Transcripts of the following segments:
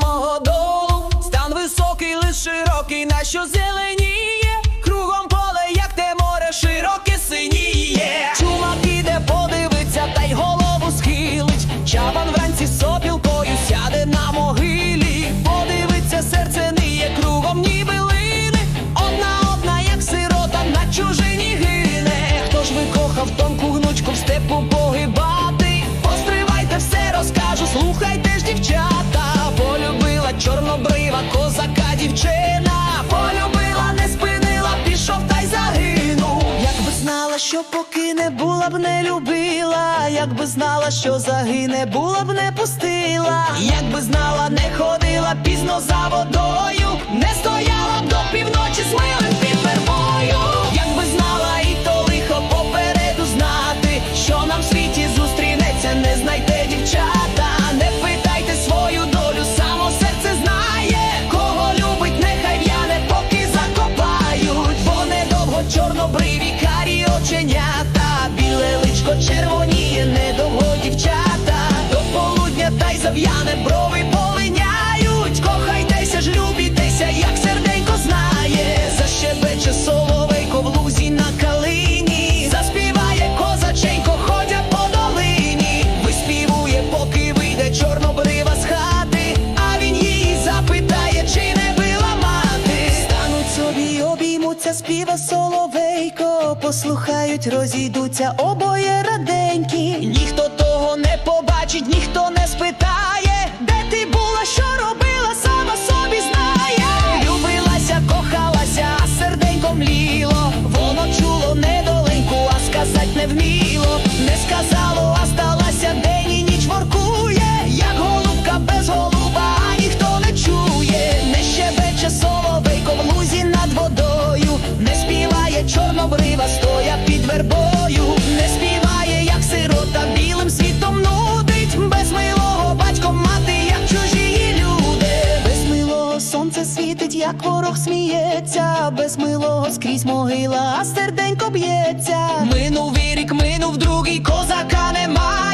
самого долу. Стан високий, лиш широкий, на що зеленіє. Кругом поле, як те море, широке синіє. Чумак іде, подивиться, та й голову схилить. Чабан вранці сопілкою сяде на могилі. Подивиться, серце ниє, кругом ніби лини. Одна, одна, як сирота, на чужині гине. Хто ж викохав тонку гнучку в степу б не любила. Якби знала, що загине, була б не пустила. Якби знала, не ходила пізно за водою, Послухають, розійдуться обоє раденькі. Ніхто того не побачить, ніхто не спитає, як ворог сміється. Без милого скрізь могила, а серденько б'ється. Минув рік, минув другий, козака немає.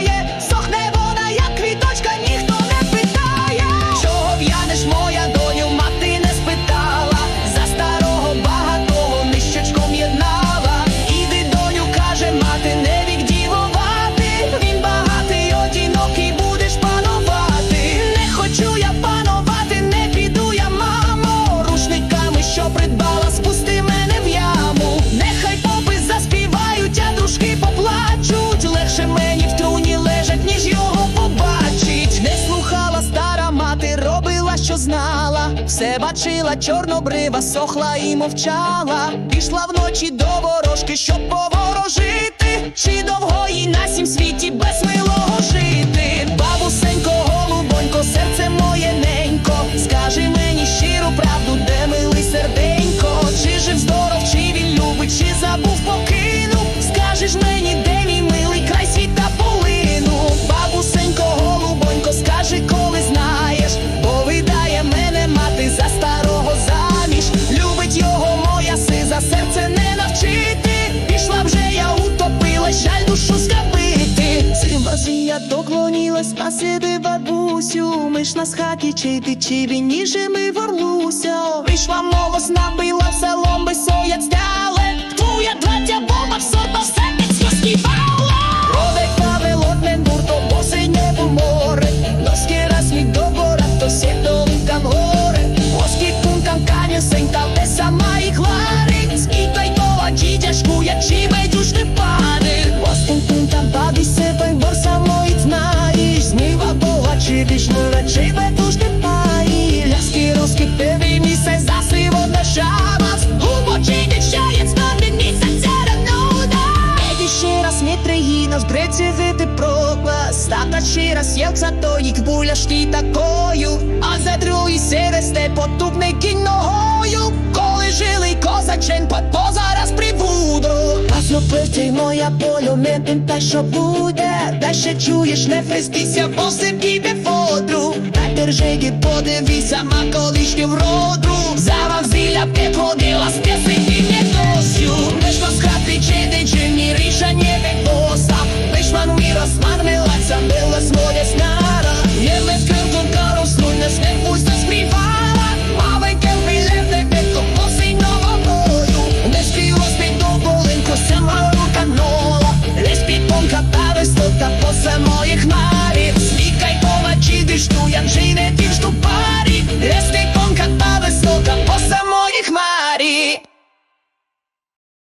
Бачила, чорнобрива, сохла і мовчала. Пішла вночі до ворожки, щоб поворожити. Чи довго їй на сім світі без милого жити? Не. Пішла вже я утопила, жаль душу скопити Цим разі я доклонилась, а сиди бабусю. Ми ж на схаті чи ти чи вініше ми ворлуся. Прийшла молос, набила в селом висоять стяле. Твоя третя бомба, сорта все підспівала. Чи не пани. Оскін кункам бади себе, борса моїх знаєш. Зміва бога, чи бейджуш не паї. Ляски руски, певі місяць, засиво на шабас. Глубочий дівчаєць, на місяця рануда. Еді ще раз не країна, збреться вити проклас. Стата ще раз єлца, то їх буля ж ти такою. А за другий се весте потупний кінь ногою. Коли по зараз прибуду. Пасно й моя полю, метим те, що буде. Та ще чуєш, не фестися, бо все піде фодру. Та держиги подивися, ма колишню вроду. Завав зілля підходила, з